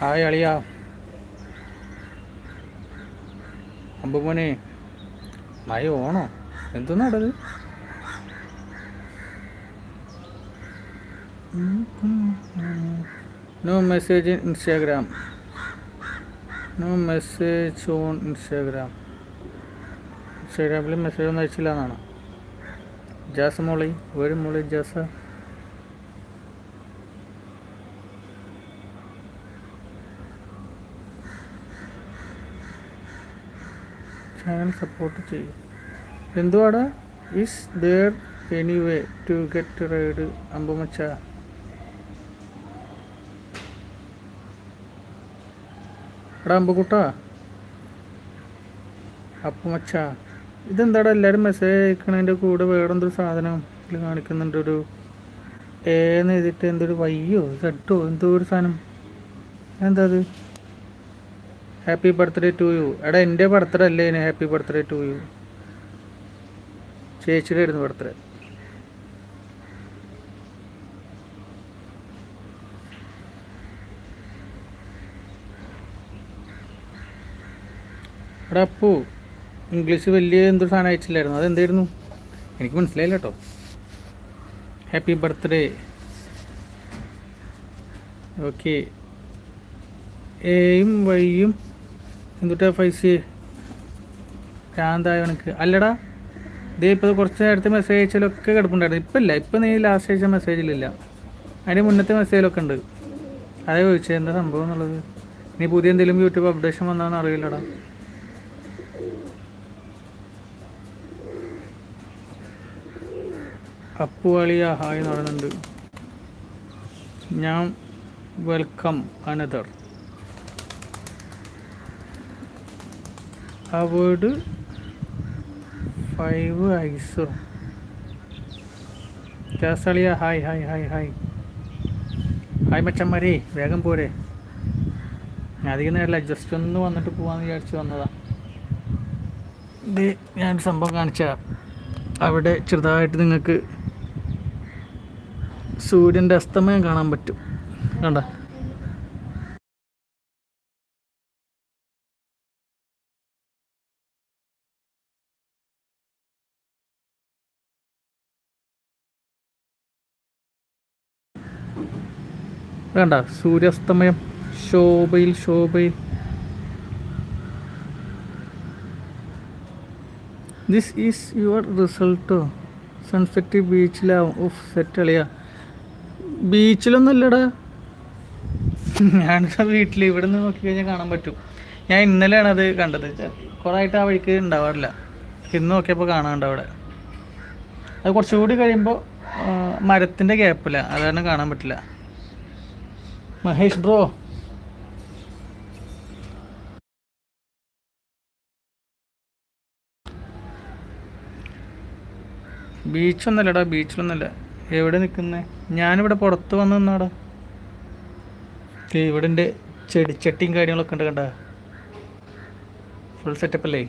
Hi അളിയ. അമ്പുമോനെ മഴ ഓണോ? എന്തോന്നാടത് no message in instagram. No message on instagram. ഇൻസ്റ്റാഗ്രാമിൽ മെസ്സേജ് ഒന്നും അയച്ചില്ല എന്നാണ് ജാസ മോളി ഒരു മോളി ജാസ. ചാനൽ സപ്പോർട്ട് ചെയ്യും. എന്തുവാടാ? Is there any way to get ride അമ്പമച്ച? എടാ അമ്പുക്കുട്ടാ അപ്പുമച്ച. ഇതെന്താടാ എല്ലാവരും മെസ്സേജ് അയക്കണതിന്റെ കൂടെ വേറെ എന്തൊരു സാധനം ഇതിൽ കാണിക്കുന്നുണ്ട് ഒരു ഏന്ന് എഴുതിയിട്ട് എന്തൊരു വയ്യോ? സെട്ടോ എന്തോ ഒരു സാധനം. എന്താ അത്? ഹാപ്പി ബർത്ത്ഡേ ടു യു എടാ എന്റെ ബർത്ത്ഡേ അല്ലേ ഇനി ഹാപ്പി ബർത്ത്ഡേ ടു യു ചേച്ചിയുടെ ആയിരുന്നു ബർത്ത്ഡേ എടാ അപ്പു. ഇംഗ്ലീഷ് വലിയ എന്തൊരു സാധനം അയച്ചില്ലായിരുന്നു. അതെന്തായിരുന്നു? എനിക്ക് മനസ്സിലായില്ല കേട്ടോ. ഹാപ്പി ബർത്ത്ഡേ ഓക്കെ എയും വൈയും എന്തുട്ടാ പൈസ ഭ്രാന്തായ കണക്ക് അല്ലടാ. ദേ ഇപ്പോൾ കുറച്ച് നേരത്തെ മെസ്സേജ് അയച്ചാലൊക്കെ കിടപ്പുണ്ടായിരുന്നു. ഇപ്പം ഇല്ല. ഇപ്പം നീ ലാസ്റ്റ് അയച്ച മെസ്സേജിലില്ല അതിന്റെ മുന്നത്തെ മെസ്സേജിലൊക്കെ ഉണ്ട്. അതേ ചോദിച്ചത്. എന്താ സംഭവം എന്നുള്ളത്? നീ പുതിയ എന്തെങ്കിലും യൂട്യൂബ് അപ്ഡേഷൻ വന്നാന്ന് അറിയില്ലടാ. അപ്പുവാളിയ ഹായ് എന്ന് പറയുന്നുണ്ട് ഞാൻ വെൽക്കം അനദർ അവേർഡ് ഫൈവ് ഐസോ. ജാസളിയ hi hi hi hi hi മച്ചന്മാരെ വേഗം പോരെ. ഞാൻ അധികം നേരമല്ല ജസ്റ്റ് ഒന്ന് വന്നിട്ട് പോകാമെന്ന് വിചാരിച്ച് വന്നതാ. ഇത് ഞാൻ സംഭവം കാണിച്ച. അവിടെ ചെറുതായിട്ട് നിങ്ങൾക്ക് സൂര്യന്റെ അസ്തമയം കാണാൻ പറ്റും. കണ്ട? വേണ്ട സൂര്യാസ്തമയം ശോഭയിൽ ശോഭയിൽ. ദിസ് ഈസ് യുവർ റിസൾട്ടോ സൺസെറ്റ് ബീച്ചിലാവും ഓഫ് സെറ്റ് അളിയാ. ബീച്ചിലൊന്നും അല്ലടാ ഞാൻ വീട്ടിൽ ഇവിടെ നിന്ന് നോക്കി കഴിഞ്ഞാൽ കാണാൻ പറ്റും. ഞാൻ ഇന്നലെയാണ് അത് കണ്ടത്. കുറേ ആയിട്ട് ആ വഴിക്ക് ഉണ്ടാവാറില്ല. ഇന്ന് നോക്കിയപ്പോൾ കാണാണ്ട് അവിടെ. അത് കുറച്ചുകൂടി കഴിയുമ്പോൾ മരത്തിന്റെ ഗ്യാപ്പില്ല അതാണ് കാണാൻ പറ്റില്ല. മഹേഷ് ബ്രോ. ബീച്ചൊന്നല്ലടാ ബീച്ചിലൊന്നല്ല. എവിടെ നിൽക്കുന്നേ? ഞാനിവിടെ പുറത്ത് വന്ന് നിന്നാടാ. ഇവിടെ എന്റെ ചെടിച്ചട്ടിയും കാര്യങ്ങളൊക്കെ ഉണ്ട് കണ്ട. ഫുൾ സെറ്റപ്പ് അല്ലേ?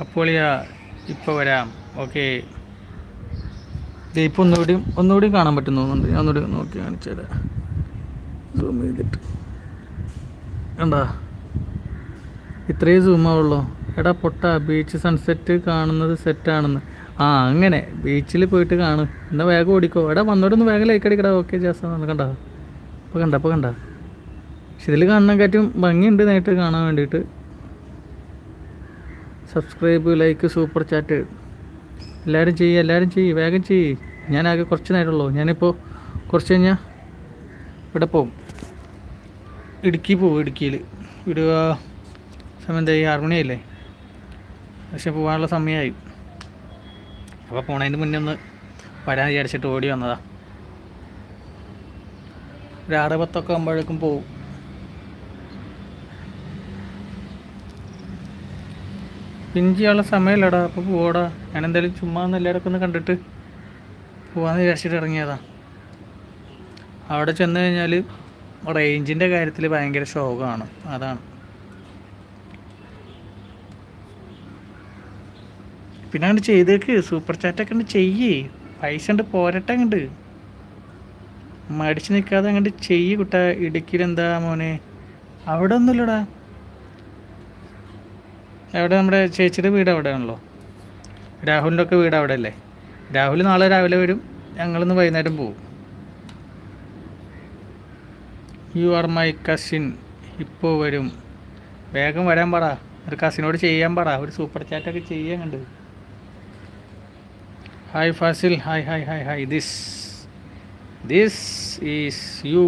അപ്പോളിയാ ഇപ്പോൾ വരാം. ഓക്കെ ഇപ്പോൾ ഒന്നുകൂടി ഒന്നുകൂടി കാണാൻ പറ്റും തോന്നുന്നുണ്ട്. ഞാൻ ഒന്നുകൂടി നോക്കി കാണിച്ചത് സൂം ചെയ്തിട്ട്. കണ്ടാ? ഇത്രയും സൂം ആവുള്ളൂ. എടാ പൊട്ട ബീച്ച് സൺസെറ്റ് കാണുന്നത് സെറ്റാണെന്ന് ആ അങ്ങനെ. ബീച്ചിൽ പോയിട്ട് കാണും. എന്നാൽ വേഗം ഓടിക്കോ. എടാ വന്നോടൊന്ന് വേഗം ലൈക്ക് അടിക്കടാ. ഓക്കെ ജാസ കണ്ട. അപ്പോൾ കണ്ട അപ്പോൾ കണ്ട. പക്ഷെ ഇതിൽ കാണാൻ ഭംഗിയുണ്ട് നേരിട്ട് കാണാൻ വേണ്ടിയിട്ട്. സബ്സ്ക്രൈബ് ലൈക്ക് സൂപ്പർ ചാറ്റ് എല്ലാവരും ചെയ്യ് എല്ലാവരും ചെയ്യ് വേഗം ചെയ്യ്. ഞാനാകെ കുറച്ച് നേരമുള്ളൂ. ഞാനിപ്പോൾ കുറച്ച് കഴിഞ്ഞാൽ ഇവിടെ പോവും. ഇടുക്കി പോവും ഇടുക്കിയിൽ ഒരു സമയം എന്തായി? ആറുമണിയല്ലേ പക്ഷെ പോകാനുള്ള സമയമായി. അപ്പോൾ പോണതിന് മുന്നേ ഒന്ന് വരാൻ വിചാരിച്ചിട്ട് ഓടി വന്നതാ. ഒരു ആറ് പത്തൊക്കെ ആകുമ്പോഴേക്കും പോവും. പിഞ്ചിയുള്ള സമയമില്ലടാ. അപ്പോൾ പോവാടാ. ഞാൻ എന്തായാലും ചുമ്മാ ഒന്ന് ഒന്ന് കണ്ടിട്ട് പോവാന്ന് വിചാരിച്ചിട്ട് ഇറങ്ങിയതാ. അവിടെ ചെന്ന് കഴിഞ്ഞാൽ റേഞ്ചിന്റെ കാര്യത്തിൽ ഭയങ്കര ശോകമാണ്. അതാണ്. പിന്നെ അങ്ങോട്ട് ചെയ്തേക്ക് സൂപ്പർ ചാറ്റൊക്കെ ഉണ്ട് ചെയ്യേ. പൈസ ഉണ്ട് പോരട്ടെ അങ്ങോട്ട് മടിച്ച് നിൽക്കാതെ അങ്ങോട്ട് ചെയ്യ് കുട്ട. ഇടുക്കിയിലെന്താ മോനെ? അവിടെ ഒന്നുമില്ലടാ. എവിടെ നമ്മുടെ ചേച്ചിയുടെ വീട് അവിടെ ആണല്ലോ രാഹുലിന്റെ ഒക്കെ വീട് അവിടെ അല്ലേ രാഹുൽ നാളെ രാവിലെ വരും. ഞങ്ങളിന്ന് വൈകുന്നേരം പോവും. യു ആർ മൈ കസിൻ ഇപ്പോൾ വരും. വേഗം വരാൻ പറ. ഒരു കസിനോട് ചെയ്യാൻ പറ. ഒരു സൂപ്പർ ചാറ്റൊക്കെ ചെയ്യാൻ കണ്ട് hi Fazil hi hi hi hi this this is you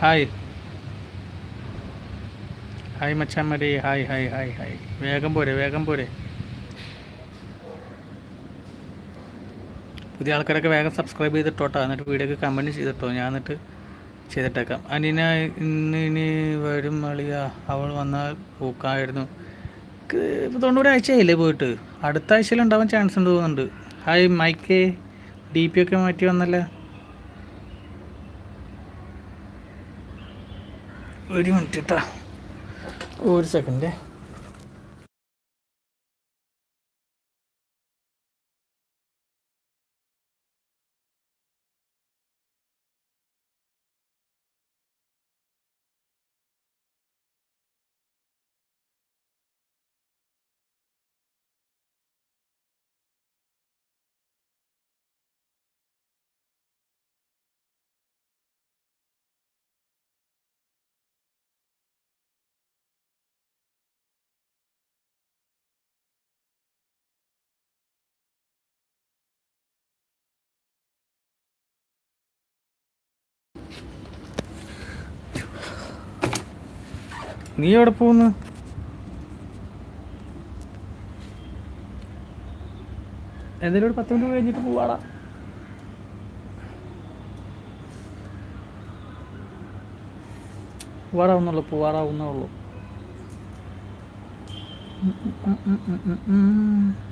hi hi മച്ചാമ്മരെ hi hi hi hi വേഗം പോരെ വേഗം പോരെ. പുതിയ ആൾക്കാരൊക്കെ വേഗം സബ്സ്ക്രൈബ് ചെയ്തിട്ടോട്ടോ എന്നിട്ട് വീഡിയോക്ക് കമന്റ് ചെയ്തിട്ടോ. ഞാൻ എന്നിട്ട് ചെയ്തിട്ടേക്കാം. അനിന ഇന്ന് ഇനി വരും അളിയ. അവൾ വന്നാൽ പൂക്കായിരുന്നു തോന്നുന്നു ഒരാഴ്ചയായില്ലേ പോയിട്ട്. അടുത്ത ആഴ്ചയിൽ ഉണ്ടാവാൻ ചാൻസ് ഉണ്ട് തോന്നുന്നുണ്ട്. ഹായ് മൈക്ക് ഡി പി ഒക്കെ മാറ്റി വന്നല്ലേ? ഒരു മിനിറ്റ് കേട്ടോ ഒരു സെക്കൻഡ് നീ എവിടെ പോകുന്നു? എന്തായാലും ഒരു പത്ത് മിനിറ്റ് കഴിഞ്ഞിട്ട് പോവാടാ. പോവാടാവുന്നുള്ളു പോവാടാവുന്നേ ഉം, ഉം.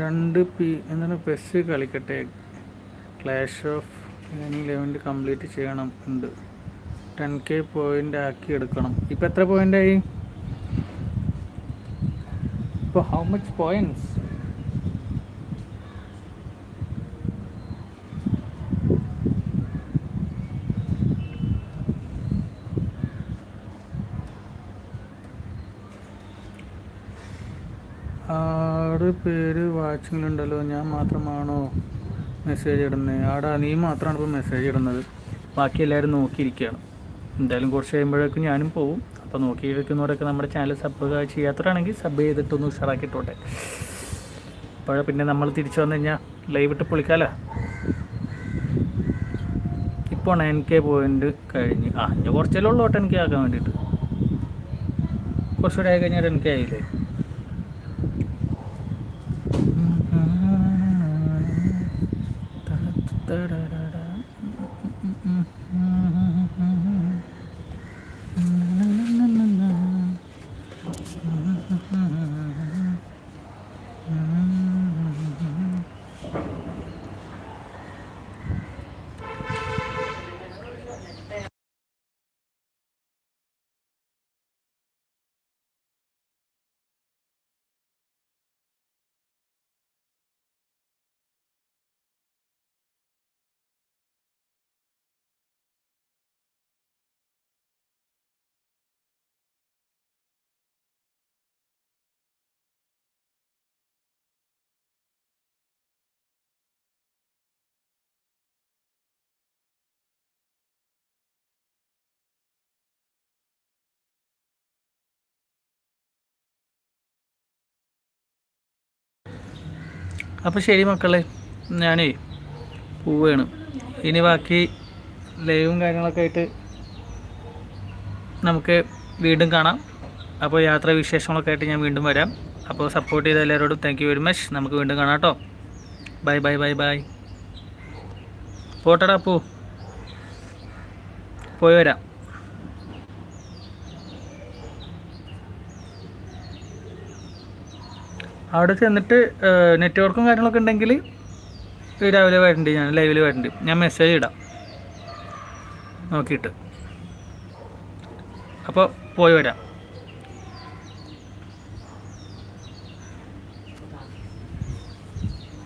രണ്ട് പി എന്താണ് പെസ് കളിക്കട്ടെ? ക്ലാഷ് ഓഫ് ലെവന്റ് കംപ്ലീറ്റ് ചെയ്യണം ഉണ്ട്. ടെൻ കെ പോയിന്റ് ആക്കി എടുക്കണം. ഇപ്പം എത്ര പോയിന്റ് ആയി? ഇപ്പോൾ ഹൗ മച്ച് പോയിന്റ്സ് ആറ് പേര് വാച്ചിങ്ങിലുണ്ടല്ലോ ഞാൻ മാത്രമാണോ മെസ്സേജ് ഇടുന്നത് ആടാ നീ മാത്രമാണ് ഇപ്പോൾ മെസ്സേജ് ഇടുന്നത്. ബാക്കി എല്ലാവരും നോക്കിയിരിക്കുകയാണ്. എന്തായാലും കുറച്ച് കഴിയുമ്പോഴേക്കും ഞാനും പോവും. അപ്പോൾ നോക്കിയിരിക്കുന്നവരൊക്കെ നമ്മുടെ ചാനൽ സബ് ചെയ്യാത്തവരാണെങ്കിൽ സബ് ചെയ്തിട്ടൊന്ന് ഉഷാറാക്കിയിട്ടോട്ടെ. അപ്പോൾ പിന്നെ നമ്മൾ തിരിച്ചു വന്നു കഴിഞ്ഞാൽ ലൈവ് ഇട്ട് പൊളിക്കാലോ. ഇപ്പോൾ നയൻ കെ പോയിന്റ് കഴിഞ്ഞ്. ആ ഞാൻ കുറച്ചല്ലേ ഉള്ളൂ ടെൻ കെ ആക്കാൻ വേണ്ടിയിട്ട്. കുറച്ചുകൂടെ ആയി കഴിഞ്ഞാൽ ടെൻ കെ ആയില്ലേ? അപ്പോൾ ശരി മക്കളെ ഞാനേ പോവുകയാണ് ഇനി ബാക്കി ലൈവും കാര്യങ്ങളൊക്കെ ആയിട്ട് നമുക്ക് വീണ്ടും കാണാം. അപ്പോൾ യാത്രാ വിശേഷങ്ങളൊക്കെ ആയിട്ട് ഞാൻ വീണ്ടും വരാം. അപ്പോൾ സപ്പോർട്ട് ചെയ്ത എല്ലാവരോടും താങ്ക് യു വെരി മച്ച് നമുക്ക് വീണ്ടും കാണാം കേട്ടോ ബൈ ബൈ ബൈ ബൈ പോട്ടടാ പോ പോയി വരാം. അവിടെ ചെന്നിട്ട് നെറ്റ്വർക്കും കാര്യങ്ങളൊക്കെ ഉണ്ടെങ്കിൽ രാവിലെ വരണ്ട് ഞാൻ ലൈവിൽ വരണ്ട്. ഞാൻ മെസ്സേജ് ഇടാം. നോക്കിയിട്ട്. അപ്പോൾ പോയി വരാം.